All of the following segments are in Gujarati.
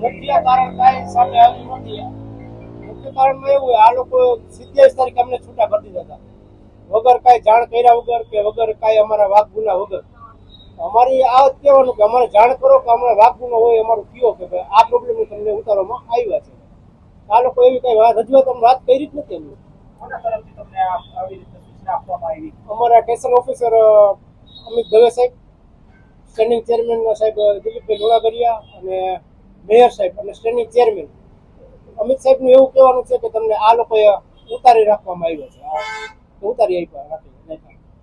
મુખ્ય કારણ કાંઈ સામે આવ્યું નથી. મુખ્ય કારણમાં એવું આ લોકો સિત્યાવીસ તારીખ અમને છૂટા કરી દીધા હતા. વગર કાંઈ જાણ કર્યા વગર કે વગર કાંઈ અમારા વાઘ ગુના વગર. અમારી આ કહેવાનું કે અમારે જાણ કરો કે અમારે વાઘ ગુનો હોય અમારું કયો કે ભાઈ આ પ્રોબ્લેમ તમને ઉતારવામાં આવ્યા છે. આ લોકો એવી કઈ રજૂઆત અમે વાત કરી જ નથી એમને. અમારા સ્ટેશન ઓફિસર અમિત દવે સાહેબ. સ્ટેન્ડિંગ ચેરમેન સાહેબ દિલીપભાઈ લોણાગરિયા અને મેયર સાહેબ અને સ્ટેન્ડિંગ ચેરમેન અમિત સાહેબનું એવું કહેવાનું છે કે તમને આ લોકોએ ઉતારી રાખવામાં આવ્યો છે. ઉતારી આપ્યા રાખી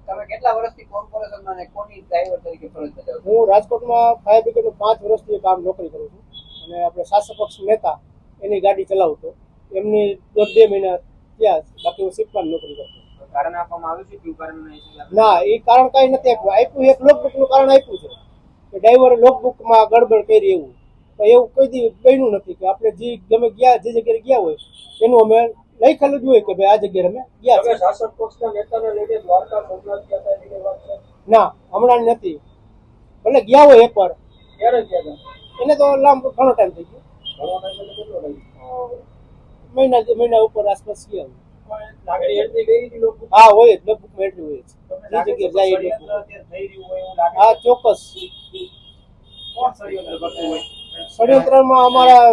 તમે કેટલા વર્ષથી કોર્પોરેશનમાં અને કોની ડ્રાઈવર તરીકે ફરજ બજાવો હું રાજકોટમાં ફાયર બ્રિગેડનું પાંચ વર્ષથી કામ નોકરી કરું છું અને આપણે શાસક પક્ષ નેતા એની ગાડી ચલાવતો એમની દોઢ બે મહિના ત્યાં બાકી હું શિપમાં નોકરી કરતો કારણ આપવામાં આવ્યું છે કયું કારણ ના એ કારણ કઈ નથી આપ્યું. આપ્યું એક લોકબુકનું કારણ આપ્યું છે. કે ડ્રાઈવરે લોકબુકમાં ગડબડ કરી એવું. તો એવું કોઈ દી બન્યું નથી કે આપણે જે ગમે ગયા જે જગ્યાએ ગયા હોય એનું અમે લખેલું જ હોય કે ભાઈ આ જગ્યાએ અમે ગયા છે શાસક પક્ષના નેતાને લઈને દ્વારકા સોમનાથ ગયા હતા એની વાત છે? ના હમણાં નથી. ભલે ગયા હોય એકવાર. ક્યારે ગયા હતા? એને તો લાંબો ઘણો ટાઈમ થઈ ગયો. મહિના મહિના ઉપર આસપાસ ગયા લોકો હા હોય જ લોકબુકમાં એટલું હોય લોકબુક. હા ચોક્કસ. ષડયંત્રમાં અમારા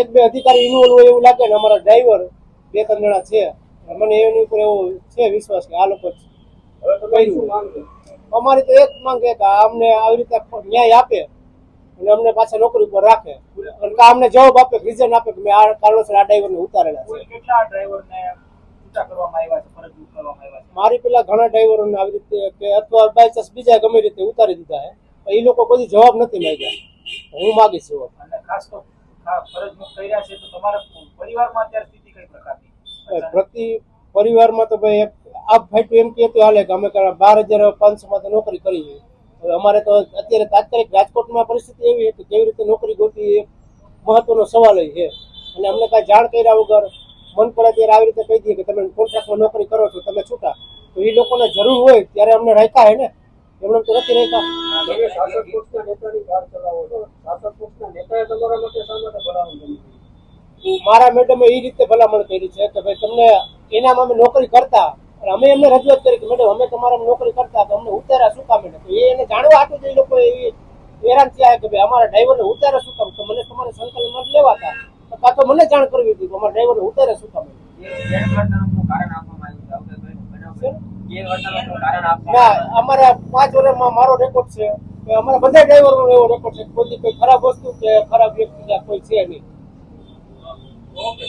એક બે અધિકારી ઇન્વોલ્વ હોય એવું લાગે ને અમારા ડ્રાઈવર બે ત્રણ જણા છે. મને એની ઉપર એવો છે વિશ્વાસ કે આ લોકો અમારી તો એક માંગ છે કે અમને આવી રીતે ન્યાય આપે અને અમને પાછા નોકરી ઉપર રાખે. અને અમને જવાબ આપે રીઝન આપે કે મેં આ કારણોસર આ ડ્રાઈવરને ઉતારેલા છે. કેટલા ડ્રાઈવરને મારી પેલા ઘણા ડ્રાઈવરોને આવી રીતે કે અથવા બાય ચાન્સ બીજા ગમે રીતે ઉતારી દીધા છે. એ લોકો કોઈ જવાબ નથી માંગ્યા. હું માગીશ જવાબ ખાસ તો ફરજ મુક્ત કર્યા છે તો તમારા પરિવારમાં અત્યારે સ્થિતિ કઈ પ્રકારની? પ્રતિ પરિવારમાં તો ભાઈ આ ફાઈટું એમ કહેતું હાલે કે અમે બાર હજાર પાંચસોમાં તો નોકરી કરી છે. હવે અમારે તો અત્યારે તાત્કાલિક રાજકોટમાં પરિસ્થિતિ એવી હતી કે કેવી રીતે નોકરી ગોતી એ મહત્વનો સવાલ છે. અને અમને કાંઈ જાણ કર્યા વગર મન પડે ત્યારે આવી રીતે કહી દઈએ કે તમે કોન્ટ્રાક્ટમાં નોકરી કરો છો તમે છૂટા. તો એ લોકોને જરૂર હોય ત્યારે અમને રાખ્યા હે ને? એમને તો નથી રાખ્યા. તમે શાસક પક્ષના નેતાની કાર ચલાવો છો. શાસક પક્ષના નેતાએ તમારા માટે શા માટે ભલામણ કરી મારા મેડમે એ રીતે ભલામણ કરી છે કે ભાઈ તમને એનામાં અમે નોકરી કરતા અને અમે એમને રજૂઆત કરી કે મેડમ અમે તમારા નોકરી કરતા તો અમને ઉતારા શું કામ એને? તો એ એને જાણવા હાટું જ એ લોકો એવી હેરાન થયા કે ભાઈ અમારા ડ્રાઈવરને ઉતારા શું કામ? તો મને તમારે સંકલનમાં જ લેવાતા. તો કાં તો મને જાણ કરવી હતી કે અમારા ડ્રાઈવરને ઉતારે શું કામ? કારણ આપવામાં આવ્યું ના અમારા પાંચ વર્ષમાં મારો રેકોર્ડ છે અમારા બધા ડ્રાઈવરનો એવો રેકોર્ડ છે કોઈ ખરાબ વસ્તુ કે ખરાબ વ્યક્તિ કોઈ છે નહીં. ઓકે.